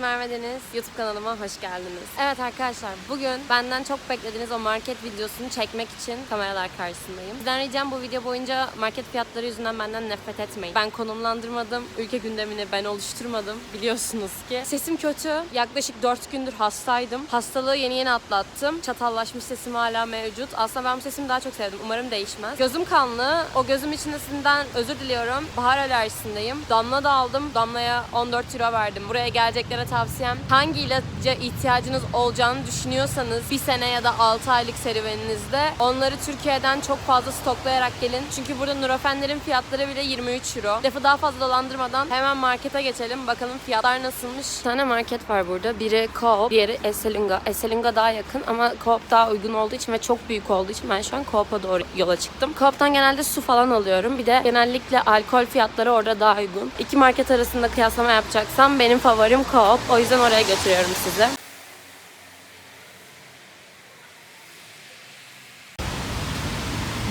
Merve Deniz. YouTube kanalıma hoş geldiniz. Evet arkadaşlar bugün benden çok beklediğiniz o market videosunu çekmek için kameralar karşısındayım. Sizden ricam bu video boyunca market fiyatları yüzünden benden nefret etmeyin. Ben konumlandırmadım, ülke gündemini ben oluşturmadım biliyorsunuz ki. Sesim kötü. Yaklaşık 4 gündür hastaydım. Hastalığı yeni yeni atlattım. Çatallaşmış sesim hala mevcut. Aslında ben bu sesimi daha çok sevdim. Umarım değişmez. Gözüm kanlı. O gözüm içindesinden özür diliyorum. Bahar alerjisindeyim. Damla da aldım. Damlaya 14 euro verdim. Buraya geleceklere tavsiyem hangi ilaca ihtiyacınız olacağını düşünüyorsanız bir sene ya da 6 aylık serüveninizde onları Türkiye'den çok fazla stoklayarak gelin. Çünkü burada Nurofenlerin fiyatları bile 23 euro. Lafı daha fazla dolandırmadan hemen markete geçelim. Bakalım fiyatlar nasılmış. Bir tane market var burada. Biri Coop, diğeri Esselinga. Esselinga daha yakın ama Coop daha uygun olduğu için ve çok büyük olduğu için ben şu an Coop'a doğru yola çıktım. Coop'tan genelde su falan alıyorum. Bir de genellikle alkol fiyatları orada daha uygun. İki market arasında kıyaslama yapacaksam benim favorim Coop. O yüzden oraya götürüyorum sizi.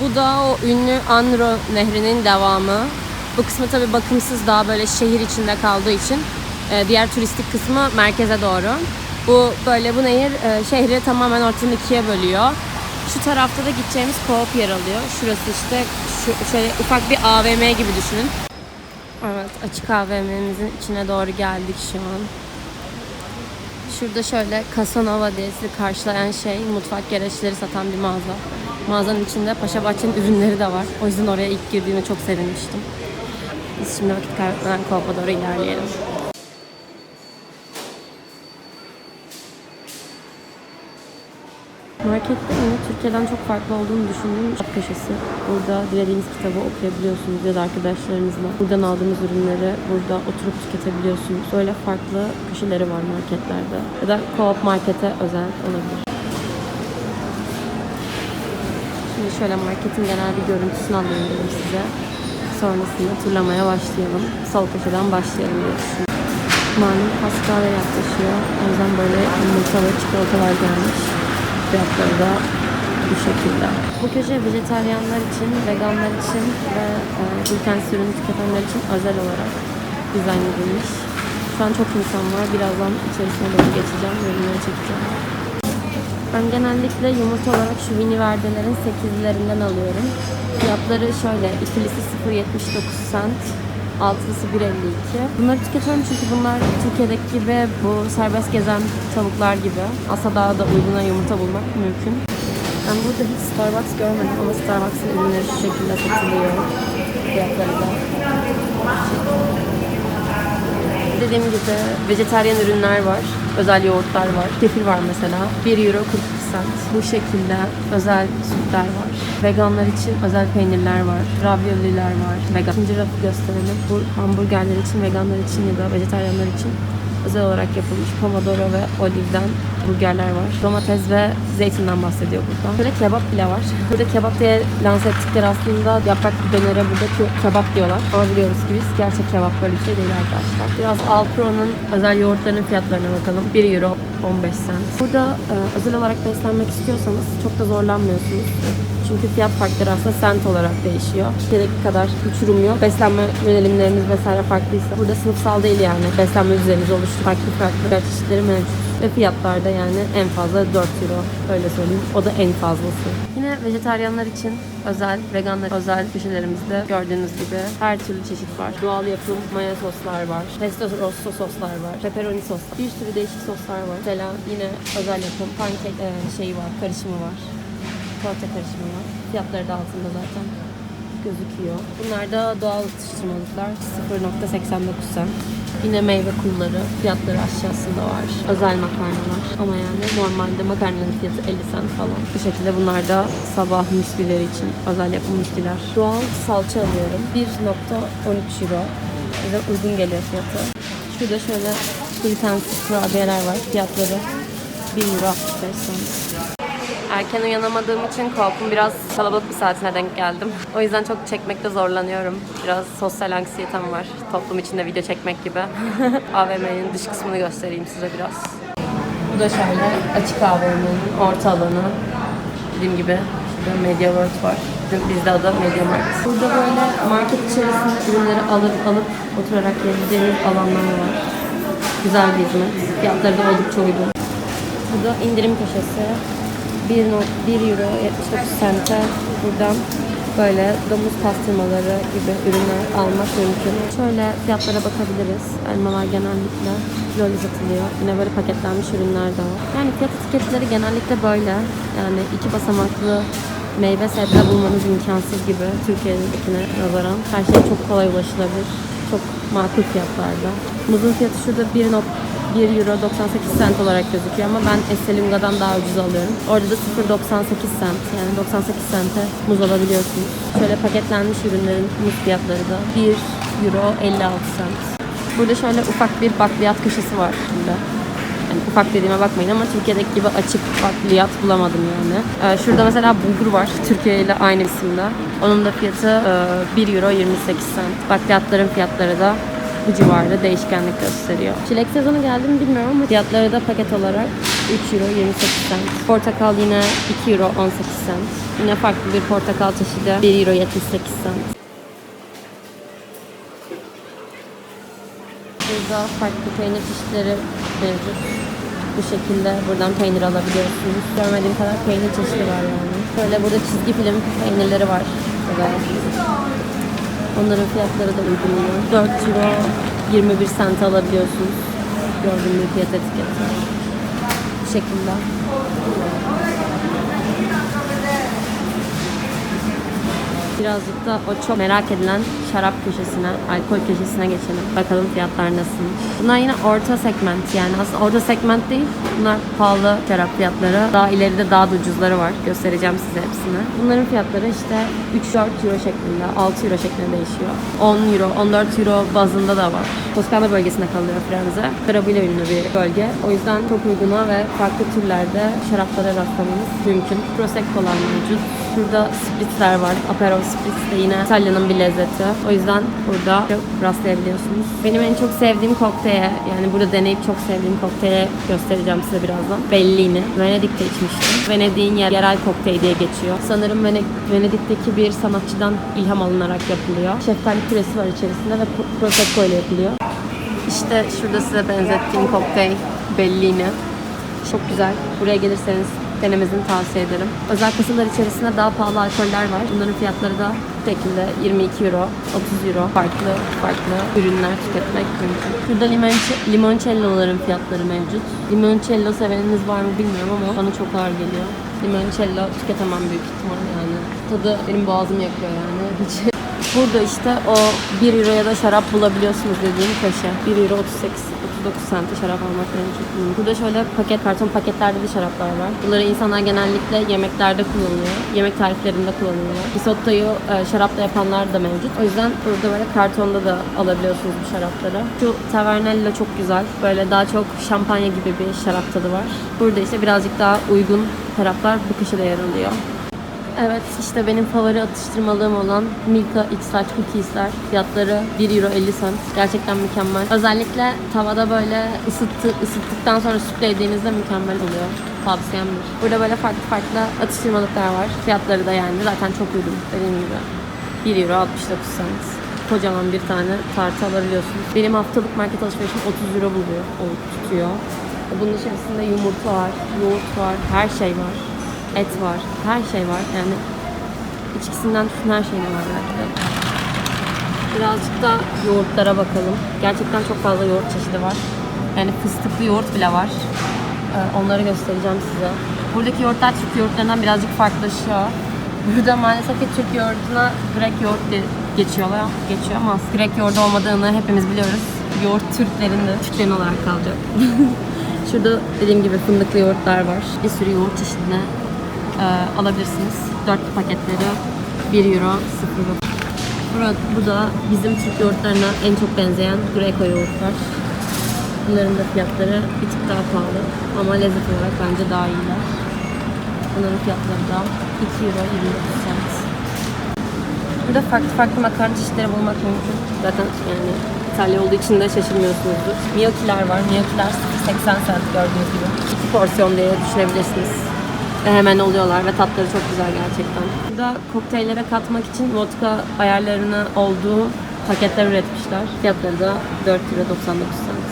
Bu da o ünlü Anro Nehri'nin devamı. Bu kısmı tabi bakımsız daha böyle şehir içinde kaldığı için e, diğer turistik kısmı merkeze doğru. Bu böyle bu nehir e, şehri tamamen ortadan ikiye bölüyor. Şu tarafta da gideceğimiz Coop yer alıyor. Şurası işte şu, şöyle ufak bir AVM gibi düşünün. Evet açık AVM'mizin içine doğru geldik şu an. Şurada şöyle Casanova diye sizi karşılayan şey mutfak gereçleri satan bir mağaza. Mağazanın içinde Paşa Bahçe'nin ürünleri de var. O yüzden oraya ilk girdiğimde çok sevinmiştim. Biz şimdi vakit kaybetmeden Coop'a doğru ilerleyelim. Markette yine Türkiye'den çok farklı olduğunu düşündüğüm kitap köşesi. Burada dilediğiniz kitabı okuyabiliyorsunuz ya da arkadaşlarınızla. Buradan aldığınız ürünleri burada oturup tüketebiliyorsunuz. Böyle farklı köşeleri var marketlerde. Ya da co-op markete özel olabilir. Şimdi şöyle marketin genel bir görüntüsünü alayım size. Sonrasında turlamaya başlayalım. Sol köşeden başlayalım diye düşünüyorum. Malum yaklaşıyor. O yüzden böyle yumurtalı çikolatalar gelmiş. Fiyatları da bu şekilde. Bu köşe vejetaryenler için, veganlar için ve e, glutensiz tüketenler için özel olarak dizayn edilmiş. Şu an çok insan var. Birazdan içerisine doğru geçeceğim. Ürünleri çekeceğim. Ben genellikle yumurta olarak şu mini verdelerin 8'lerinden alıyorum. Fiyatları şöyle. ikilisi 0.79 cent. Altılısı 1.52. Bunları tüketiyorum çünkü bunlar Türkiye'deki gibi bu serbest gezen tavuklar gibi. Aslında daha da uyguna yumurta bulmak mümkün. Ben burada hiç Starbucks görmedim ama Starbucks'ın ürünleri şu şekilde satılıyor. Fiyatları da. Dediğim gibi vejetaryen ürünler var. Özel yoğurtlar var. Kefir var mesela. 1 euro 42 cent. Bu şekilde özel sütler var. Veganlar için özel peynirler var. Ravioliler var. Vegan. İkinci rafı gösterelim. Bu hamburgerler için, veganlar için ya da vejetaryenler için özel olarak yapılmış pomodoro ve olivden burgerler var. Domates ve zeytinden bahsediyor burada. Böyle kebap bile var. Burada kebap diye lanse ettikleri aslında yaprak dönere burada ke- kebap diyorlar. Ama biliyoruz ki biz gerçek kebap böyle bir şey değil arkadaşlar. Biraz Alpro'nun özel yoğurtlarının fiyatlarına bakalım. 1 euro 15 cent. Burada e, özel olarak beslenmek istiyorsanız çok da zorlanmıyorsunuz. Çünkü fiyat farkları aslında sent olarak değişiyor. Türkiye'deki kadar uçurum yok. Beslenme yönelimlerimiz vesaire farklıysa. Burada sınıfsal değil yani. Beslenme düzenimiz oluştu. Farklı farklı çeşitleri mevcut. Ve fiyatlarda yani en fazla 4 euro. Öyle söyleyeyim. O da en fazlası. Yine vejetaryenler için özel, veganlar özel köşelerimizde gördüğünüz gibi her türlü çeşit var. Doğal yapım maya soslar var. Pesto rosso soslar var. Pepperoni soslar. Bir sürü değişik soslar var. Mesela yine özel yapım pankek e, şeyi var, karışımı var. Salça karışımı var. Fiyatları da altında zaten gözüküyor. Bunlar da doğal atıştırmalıklar. 0.89 cent. Yine meyve kulları. Fiyatları aşağısında var. Özel makarnalar. Ama yani normalde makarnanın fiyatı 50 cent falan. Bu şekilde bunlar da sabah müslileri için özel yapım müsliler. Doğal salça alıyorum. 1.13 euro. Bize uygun geliyor fiyatı. Şurada şöyle glutensiz kurabiyeler var. Fiyatları 1 euro 65 cent. Erken uyanamadığım için Coop'un biraz kalabalık bir saatine denk geldim. O yüzden çok çekmekte zorlanıyorum. Biraz sosyal anksiyetem var. Toplum içinde video çekmek gibi. AVM'nin dış kısmını göstereyim size biraz. Bu da şöyle açık AVM'nin orta alanı. Dediğim gibi şurada Media World var. Bizde adı Media Markt. Burada böyle market içerisinde ürünleri alıp alıp oturarak yiyebileceğiniz alanlar var. Güzel bir hizmet. Fiyatları da oldukça uygun. Bu da indirim köşesi. 1, no- 1 euro 79 sente buradan böyle domuz pastırmaları gibi ürünler almak mümkün. Şöyle fiyatlara bakabiliriz. Elmalar genellikle kilolu satılıyor. Yine böyle paketlenmiş ürünler de var. Yani fiyat etiketleri genellikle böyle. Yani iki basamaklı meyve sebze bulmanız imkansız gibi Türkiye'dekine nazaran. Her şey çok kolay ulaşılabilir. Çok makul fiyatlarda. Muzun fiyatı şurada 1 1 euro 98 cent olarak gözüküyor ama ben Esselunga'dan daha ucuz alıyorum. Orada da 0.98 cent yani 98 cente muz alabiliyorsunuz. Şöyle paketlenmiş ürünlerin muz fiyatları da 1 euro 56 cent. Burada şöyle ufak bir bakliyat köşesi var burada. Yani ufak dediğime bakmayın ama Türkiye'deki gibi açık bakliyat bulamadım yani. Ee, şurada mesela bulgur var. Türkiye ile aynı isimde. Onun da fiyatı e, 1 euro 28 cent. Bakliyatların fiyatları da bu civarda değişkenlik gösteriyor. Çilek sezonu geldi mi bilmiyorum ama fiyatları da paket olarak 3 euro 28 cent. Portakal yine 2 euro 18 cent. Yine farklı bir portakal çeşidi 1 euro 78 cent. Burada farklı peynir çeşitleri mevcut. Bu şekilde buradan peynir alabiliyorsunuz. Görmediğim kadar peynir çeşidi var yani. Böyle burada çizgi film peynirleri var. Böyle. Onların fiyatları da uygun yine. 4 euro 21 sent alabiliyorsunuz. Gördüğüm bir fiyat etiketi. Bu şekilde. Birazcık da o çok merak edilen şarap köşesine, alkol köşesine geçelim. Bakalım fiyatlar nasılmış. Bunlar yine orta segment yani aslında orta segment değil. Bunlar pahalı şarap fiyatları. Daha ileride daha da ucuzları var. Göstereceğim size hepsini. Bunların fiyatları işte 3-4 euro şeklinde, 6 euro şeklinde değişiyor. 10 euro, 14 euro bazında da var. Toskana bölgesinde kalıyor Firenze. Şarabıyla ünlü bir bölge. O yüzden çok uyguna ve farklı türlerde şaraplara rastlamanız mümkün. Prosecco'lar mevcut. Şurada spritzler var. Aperol spritz de yine İtalya'nın bir lezzeti. O yüzden burada rastlayabiliyorsunuz. Benim en çok sevdiğim kokteye, yani burada deneyip çok sevdiğim kokteye göstereceğim size birazdan. Bellini. Venedik'te içmiştim. Venedik'in yer- yerel kokteyl diye geçiyor. Sanırım Vene- Venedik'teki bir sanatçıdan ilham alınarak yapılıyor. Şeftali püresi var içerisinde ve pro- prosecco ile yapılıyor. İşte şurada size benzettiğim kokteyl Bellini. Çok güzel. Buraya gelirseniz denemesini tavsiye ederim. Özel kasalar içerisinde daha pahalı alkoller var. Bunların fiyatları da bu şekilde 22 euro, 30 euro farklı farklı ürünler tüketmek mümkün. Limonce- limoncello'ların fiyatları mevcut. Limoncello seveniniz var mı bilmiyorum ama bana çok ağır geliyor. Limoncello tüketemem büyük ihtimal yani. Tadı benim boğazımı yakıyor yani. Hiç Burada işte o 1 euroya da şarap bulabiliyorsunuz dediğim köşe. 1 euro 38 39 sente şarap almak. Hmm. Burada şöyle paket, karton paketlerde de şaraplar var. Bunları insanlar genellikle yemeklerde kullanıyor. Yemek tariflerinde kullanıyorlar. Risottoyu e, şarapla yapanlar da mevcut. O yüzden burada böyle kartonda da alabiliyorsunuz bu şarapları. Şu Tavernello çok güzel. Böyle daha çok şampanya gibi bir şarap tadı var. Burada işte birazcık daha uygun şaraplar bu köşede yer alıyor. Evet işte benim favori atıştırmalığım olan Milka X-Large Cookies'ler. Fiyatları 1 euro 50 cent. Gerçekten mükemmel. Özellikle tavada böyle ısıttı, ısıttıktan sonra sütlediğinizde mükemmel oluyor. Tavsiyemdir. Burada böyle farklı farklı atıştırmalıklar var. Fiyatları da yani zaten çok uygun dediğim gibi. 1 euro 69 cent. Kocaman bir tane tartı alabiliyorsunuz. Benim haftalık market alışverişim 30 euro buluyor, tutuyor. Bunun içerisinde yumurta var, yoğurt var, her şey var et var, her şey var. Yani içkisinden tutun her şeyine var belki de. Birazcık da yoğurtlara bakalım. Gerçekten çok fazla yoğurt çeşidi var. Yani fıstıklı yoğurt bile var. Ee, onları göstereceğim size. Buradaki yoğurtlar Türk yoğurtlarından birazcık farklılaşıyor. Burada maalesef ki Türk yoğurduna Grek yoğurt geçiyorlar, geçiyor ama Grek yoğurdu olmadığını hepimiz biliyoruz. Yoğurt Türklerin de Türklerin olarak kalacak. Şurada dediğim gibi fındıklı yoğurtlar var. Bir sürü yoğurt çeşidine e, alabilirsiniz. Dörtlü paketleri 1 euro 0 euro. Burada, bu da bizim Türk yoğurtlarına en çok benzeyen Greco yoğurtlar. Bunların da fiyatları bir tık daha pahalı ama lezzet olarak bence daha iyiler. Bunların fiyatları da 2 euro 29 cent. Burada farklı farklı makarna çeşitleri bulmak mümkün. Zaten yani İtalya olduğu için de şaşırmıyorsunuzdur. Miyokiler var. Miyokiler 80 cent gördüğünüz gibi. İki porsiyon diye düşünebilirsiniz. Hemen oluyorlar ve tatları çok güzel gerçekten. Burada kokteyllere katmak için vodka ayarlarını olduğu paketler üretmişler. Fiyatları da 4 euro 99 cent.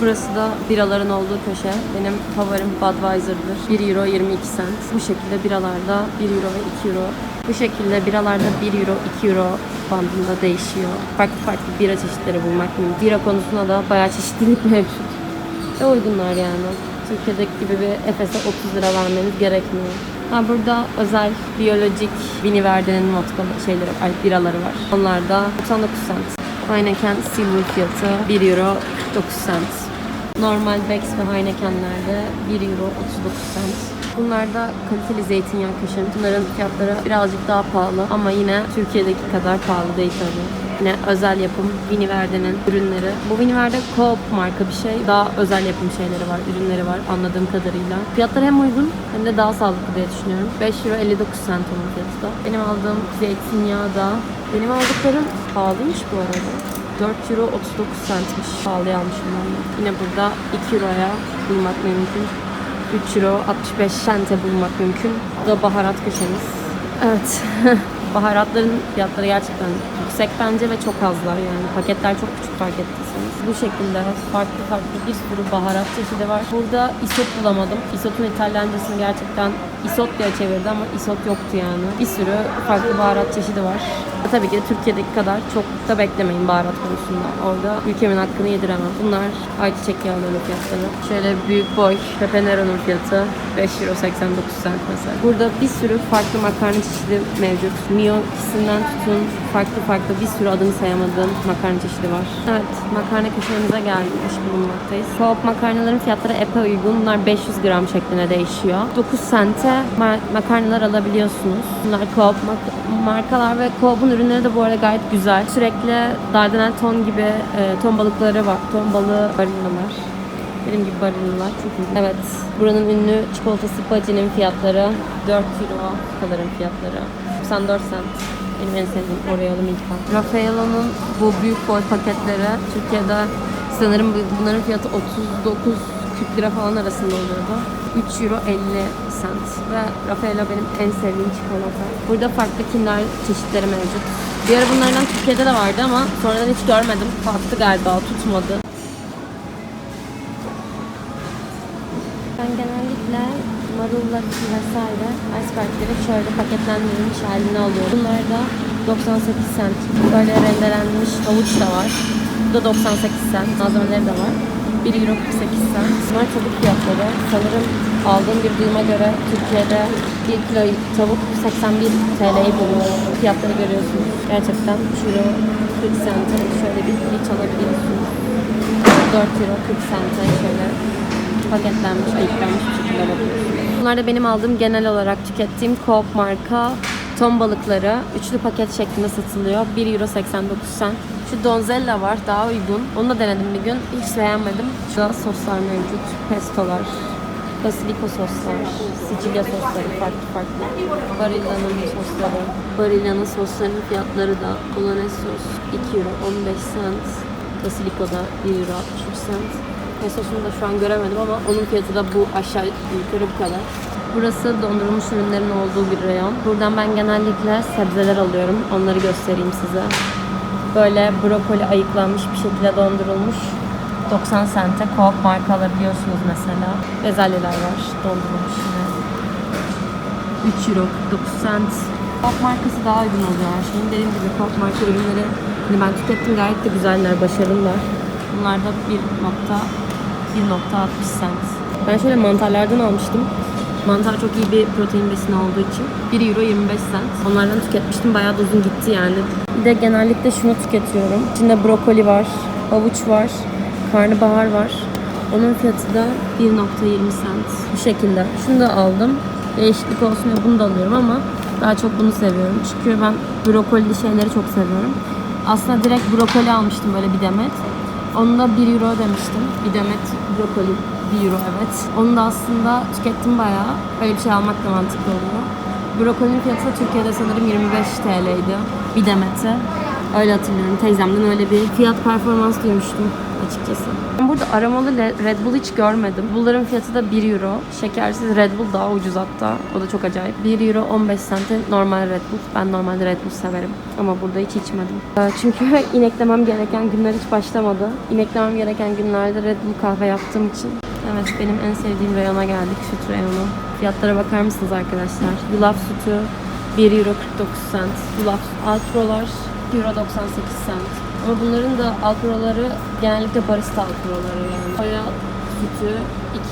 Burası da biraların olduğu köşe. Benim favorim Budweiser'dır. 1 euro 22 cent. Bu şekilde biralarda 1 euro ve 2 euro. Bu şekilde biralarda 1 euro 2 euro bandında değişiyor. Farklı farklı bira çeşitleri bulmak mümkün. Bira konusunda da bayağı çeşitlilik mevcut. Ve uygunlar yani. Türkiye'deki gibi bir Efes'e 30 lira vermeniz gerekmiyor. Ha burada özel biyolojik Vini Verde'nin vodka şeyleri, ay biraları var. Onlar da 99 cent. Heineken Silver fiyatı 1 euro 49 cent. Normal Bex ve Heineken'lerde 1 euro 39 cent. Bunlar da kaliteli zeytinyağı kışın. Bunların fiyatları birazcık daha pahalı ama yine Türkiye'deki kadar pahalı değil tabii. Yine özel yapım Viniverde'nin ürünleri. Bu Viniverde Coop marka bir şey. Daha özel yapım şeyleri var, ürünleri var anladığım kadarıyla. Fiyatları hem uygun hem de daha sağlıklı diye düşünüyorum. 5 euro 59 cent onun fiyatı da. Benim aldığım zeytinyağı da benim aldıklarım pahalıymış bu arada. 4 euro 39 centmiş. Pahalıya almışım ben de. Yine burada 2 euroya bulmak mümkün. 3 euro 65 cente bulmak mümkün. Bu da baharat köşemiz. Evet. Baharatların fiyatları gerçekten yüksek bence ve çok azlar yani. Paketler çok küçük fark ettiyseniz. Bu şekilde farklı farklı bir sürü baharat çeşidi var. Burada isot bulamadım. Isotun İtalyancasını gerçekten isot diye çevirdi ama isot yoktu yani. Bir sürü farklı baharat çeşidi var. Tabii ki de Türkiye'deki kadar çok da beklemeyin baharat konusunda. Orada ülkemin hakkını yediremem. Bunlar ayçiçek yağlarının fiyatları. Şöyle büyük boy Pepenero'nun fiyatı 5 euro 89 cent mesela. Burada bir sürü farklı makarna çeşidi mevcut. Mio ikisinden tutun farklı farklı bir sürü adını sayamadığım makarna çeşidi var. Evet makarna köşemize gelmiş bulunmaktayız. Coop makarnaların fiyatları epey uygun. Bunlar 500 gram şeklinde değişiyor. 9 sente ma- makarnalar alabiliyorsunuz. Bunlar Coop mak- markalar ve Coop'un ürünleri de bu arada gayet güzel. Sürekli Dardanel ton gibi e, ton balıkları var. Ton balığı barınmalar. Benim gibi iyi. Evet. Buranın ünlü çikolatası Bacı'nın fiyatları 4 euro kadarın fiyatları. 94 cent. Benim en sevdiğim Oreo'lu Milka. Raffaello'nun bu büyük boy paketleri Türkiye'de sanırım bu- bunların fiyatı 39 40 lira falan arasında oluyordu. 3 euro 50 cent ve Raffaello benim en sevdiğim çikolata. Burada farklı kinder çeşitleri mevcut. Bir ara bunlardan Türkiye'de de vardı ama sonradan hiç görmedim. Kalktı galiba, tutmadı. Marullar vesaire icebergleri şöyle paketlendirilmiş halini alıyorum. Bunlar da 98 cent. Böyle rendelenmiş havuç da var. Bu da 98 cent. Malzemeleri de var. 1 euro 48 cent. Bunlar tavuk fiyatları. Sanırım aldığım bir duyuma göre Türkiye'de 1 kilo tavuk 81 TL'yi bulmuş. Fiyatları görüyorsunuz. Gerçekten 3 euro 40 cent'e şöyle bir piliç alabiliyorsunuz. 4 euro 40 cent'e şöyle paketlenmiş, ayıklanmış bir şekilde bakıyorsunuz. Bunlar da benim aldığım genel olarak tükettiğim Coop marka ton balıkları. Üçlü paket şeklinde satılıyor. 1 euro 89 cent. Şu Donzella var daha uygun. Onu da denedim bir gün. Hiç beğenmedim. Şurada soslar mevcut. Pestolar. Basilico soslar, Sicilya sosları farklı farklı. Barilla'nın sosları. Barilla'nın soslarının fiyatları da Bolognese sos 2 euro 15 cent. Basilico'da 1 euro 63 cent. Pesosunu da şu an göremedim ama onun fiyatı da bu aşağı yukarı bu kadar. Burası dondurulmuş ürünlerin olduğu bir reyon. Buradan ben genellikle sebzeler alıyorum. Onları göstereyim size. Böyle brokoli ayıklanmış bir şekilde dondurulmuş. 90 sente Coop marka alabiliyorsunuz mesela. Bezelyeler var dondurulmuş yine. 3 euro 49 cent. Coop markası daha uygun oluyor her şeyin. Dediğim gibi Coop marka ürünleri hani ben tükettim gayet de güzeller, başarılılar. Bunlar da 1.1.60 cent. Ben şöyle mantarlardan almıştım. Mantar çok iyi bir protein besini olduğu için 1 euro 25 cent. Onlardan tüketmiştim. Bayağı da uzun gitti yani. Bir de genellikle şunu tüketiyorum. İçinde brokoli var, havuç var, karnabahar var. Onun fiyatı da 1.20 cent. Bu şekilde. Şunu da aldım. Değişiklik olsun diye bunu da alıyorum ama daha çok bunu seviyorum. Çünkü ben brokoli şeyleri çok seviyorum. Aslında direkt brokoli almıştım böyle bir demet. Onu da 1 euro demiştim. Bir demet brokoli 1 euro evet. Onu da aslında tükettim bayağı. Öyle bir şey almak da mantıklı oluyor. Brokolinin fiyatı da Türkiye'de sanırım 25 TL'ydi. Bir demeti. Öyle hatırlıyorum. Teyzemden öyle bir fiyat performans duymuştum. Açıkçası. Ben burada aromalı Red Bull hiç görmedim. Bunların fiyatı da 1 euro. Şekersiz Red Bull daha ucuz hatta. O da çok acayip. 1 euro 15 sente normal Red Bull. Ben normalde Red Bull severim. Ama burada hiç içmedim. Ee, Çünkü ineklemem gereken günler hiç başlamadı. İneklemem gereken günlerde Red Bull kahve yaptığım için. Evet benim en sevdiğim reyona geldik. Süt reyonu. Fiyatlara bakar mısınız arkadaşlar? Yulaf sütü 1 euro 49 cent. Yulaf alprolar 1 euro 98 cent. Ama bunların da alproları genellikle barista alproları yani. Soya sütü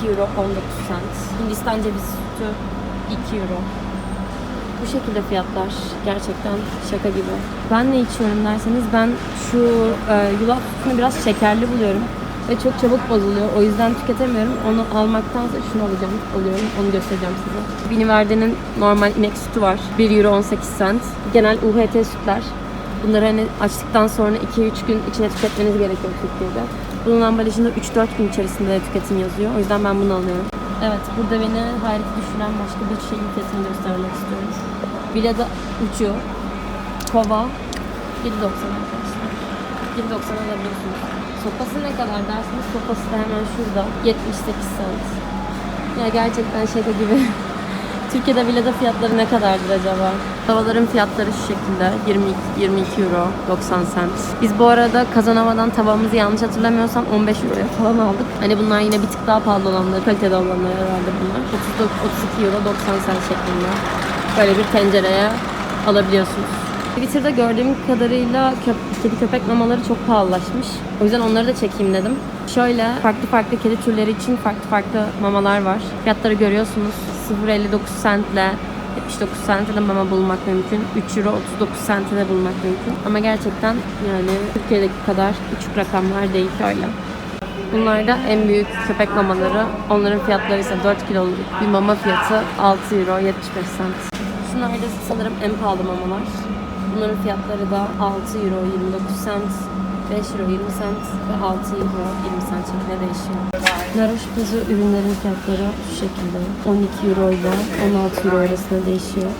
2 euro 19 cent. Hindistan cevizi sütü 2 euro. Bu şekilde fiyatlar gerçekten şaka gibi. Ben ne içiyorum derseniz ben şu e, yulaf sütünü biraz şekerli buluyorum ve çok çabuk bozuluyor. O yüzden tüketemiyorum. Onu almaktansa şunu alacağım, alıyorum. Onu göstereceğim size. Biniverde'nin normal inek sütü var. 1 euro 18 cent. Genel UHT sütler. Bunları hani açtıktan sonra 2-3 gün içine tüketmeniz gerekiyor Türkiye'de. Bunun ambalajında 3-4 gün içerisinde de tüketim yazıyor. O yüzden ben bunu alıyorum. Evet, burada beni hayrete düşüren başka bir şeyin fiyatını göstermek istiyorum. Villada uçuyor. Kova 7.90 arkadaşlar. 7.90 alabiliyorsunuz. Sopası ne kadar dersiniz? Sopası da hemen şurada. 78 cent. Ya gerçekten şaka gibi. Türkiye'de villada fiyatları ne kadardır acaba? Tavaların fiyatları şu şekilde. 22, 22 euro 90 cent. Biz bu arada Kazanava'dan tavamızı yanlış hatırlamıyorsam 15 euroya falan aldık. Hani bunlar yine bir tık daha pahalı olanları, kaliteli olanlar herhalde bunlar. 39, 32 euro 90 cent şeklinde. Böyle bir tencereye alabiliyorsunuz. Twitter'da gördüğüm kadarıyla köp- kedi köpek mamaları çok pahalılaşmış. O yüzden onları da çekeyim dedim. Şöyle farklı farklı kedi türleri için farklı farklı mamalar var. Fiyatları görüyorsunuz. 0.59 centle 79 sente de mama bulmak mümkün. 3 euro 39 sente de bulmak mümkün. Ama gerçekten yani Türkiye'deki kadar küçük rakamlar değil öyle. Bunlar da en büyük köpek mamaları. Onların fiyatları ise 4 kiloluk bir mama fiyatı 6 euro 75 cent. Şunlar da sanırım en pahalı mamalar. Bunların fiyatları da 6 euro 29 cent, 5 euro 20 cent ve 6 euro 20 cent şeklinde değişiyor. La Roche-Posay ürünlerin fiyatları şu şekilde. 12 euro ile 16 euro arasında değişiyor.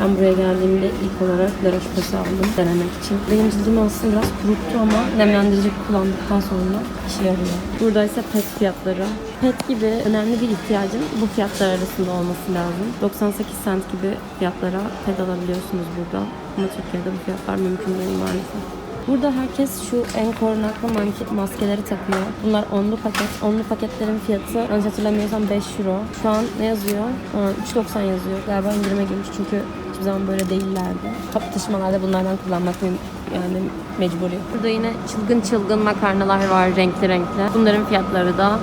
Ben buraya geldiğimde ilk olarak La Roche-Posay aldım denemek için. Benim cildim aslında biraz kuruttu ama nemlendirici kullandıktan sonra işe yarıyor. Burada ise pet fiyatları. Pet gibi önemli bir ihtiyacın bu fiyatlar arasında olması lazım. 98 cent gibi fiyatlara pet alabiliyorsunuz burada. Ama Türkiye'de bu fiyatlar mümkün değil maalesef. Burada herkes şu en korunaklı maskeleri takıyor. Bunlar onlu paket. Onlu paketlerin fiyatı yanlış hatırlamıyorsam 5 euro. Şu an ne yazıyor? Aa, 3.90 yazıyor. Galiba indirime girmiş çünkü hiçbir zaman böyle değillerdi. Kapı taşımalarda bunlardan kullanmak yani mecburi. Burada yine çılgın çılgın makarnalar var renkli renkli. Bunların fiyatları da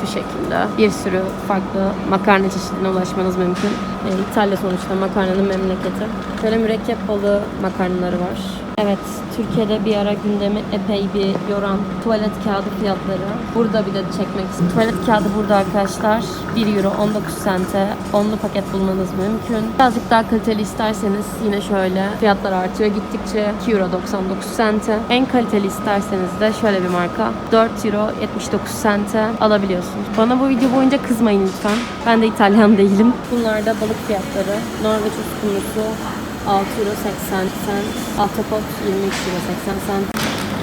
şu şekilde. Bir sürü farklı makarna çeşidine ulaşmanız mümkün. E, İtalya sonuçta makarnanın memleketi. Şöyle mürekkep balığı makarnaları var. Evet, Türkiye'de bir ara gündemi epey bir yoran tuvalet kağıdı fiyatları. Burada bir de çekmek istedim. Tuvalet kağıdı burada arkadaşlar 1 euro 19 sente. Onlu paket bulmanız mümkün. Birazcık daha kaliteli isterseniz yine şöyle fiyatlar artıyor. Gittikçe 2 euro 99 sente. En kaliteli isterseniz de şöyle bir marka 4 euro 79 sente alabiliyorsunuz. Bana bu video boyunca kızmayın lütfen. Ben de İtalyan değilim. Bunlar da balık fiyatları. Norveç uskumrusu 6 euro 80 cent. Ahtapot 23 euro 80 cent.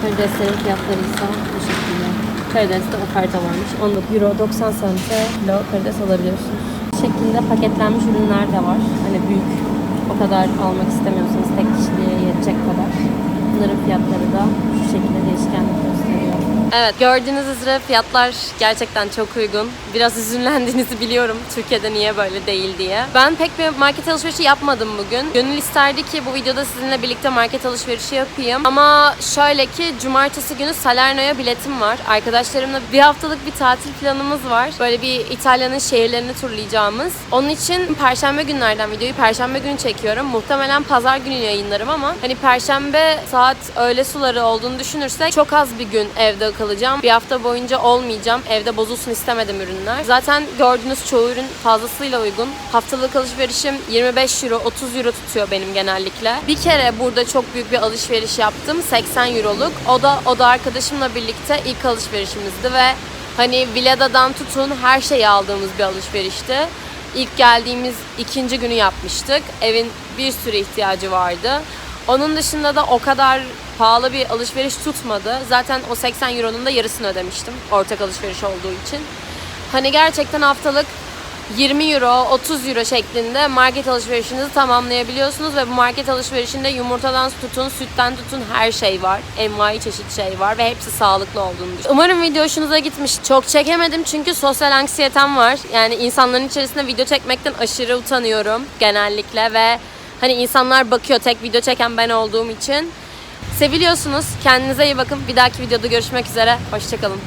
Karideslerin fiyatları ise bu şekilde. Karideste oferta varmış. 19 euro 90 cent'e kilo karides alabiliyorsunuz. Bu şekilde paketlenmiş ürünler de var. Hani büyük o kadar almak istemiyorsanız tek kişiliğe yetecek kadar. Bunların fiyatları da şu şekilde gösteriyor. Evet gördüğünüz üzere fiyatlar gerçekten çok uygun. Biraz üzünlendiğinizi biliyorum Türkiye'de niye böyle değil diye. Ben pek bir market alışverişi yapmadım bugün. Gönül isterdi ki bu videoda sizinle birlikte market alışverişi yapayım. Ama şöyle ki cumartesi günü Salerno'ya biletim var. Arkadaşlarımla bir haftalık bir tatil planımız var. Böyle bir İtalya'nın şehirlerini turlayacağımız. Onun için perşembe günlerden videoyu perşembe günü çekiyorum. Muhtemelen pazar günü yayınlarım ama hani perşembe saat öğle suları olduğunu düşünürsek çok az bir gün evde kalacağım. Bir hafta boyunca olmayacağım. Evde bozulsun istemedim ürünler. Zaten gördüğünüz çoğu ürün fazlasıyla uygun. Haftalık alışverişim 25 euro, 30 euro tutuyor benim genellikle. Bir kere burada çok büyük bir alışveriş yaptım. 80 euroluk. O da o da arkadaşımla birlikte ilk alışverişimizdi ve hani Villada'dan tutun her şeyi aldığımız bir alışverişti. İlk geldiğimiz ikinci günü yapmıştık. Evin bir sürü ihtiyacı vardı. Onun dışında da o kadar pahalı bir alışveriş tutmadı. Zaten o 80 euronun da yarısını ödemiştim ortak alışveriş olduğu için. Hani gerçekten haftalık 20 euro, 30 euro şeklinde market alışverişinizi tamamlayabiliyorsunuz ve bu market alışverişinde yumurtadan tutun, sütten tutun her şey var. Envai çeşit şey var ve hepsi sağlıklı olduğunu düşünüyorum. Umarım video hoşunuza gitmiş. Çok çekemedim çünkü sosyal anksiyetem var. Yani insanların içerisinde video çekmekten aşırı utanıyorum genellikle ve hani insanlar bakıyor tek video çeken ben olduğum için. Seviliyorsunuz. Kendinize iyi bakın. Bir dahaki videoda görüşmek üzere. Hoşçakalın.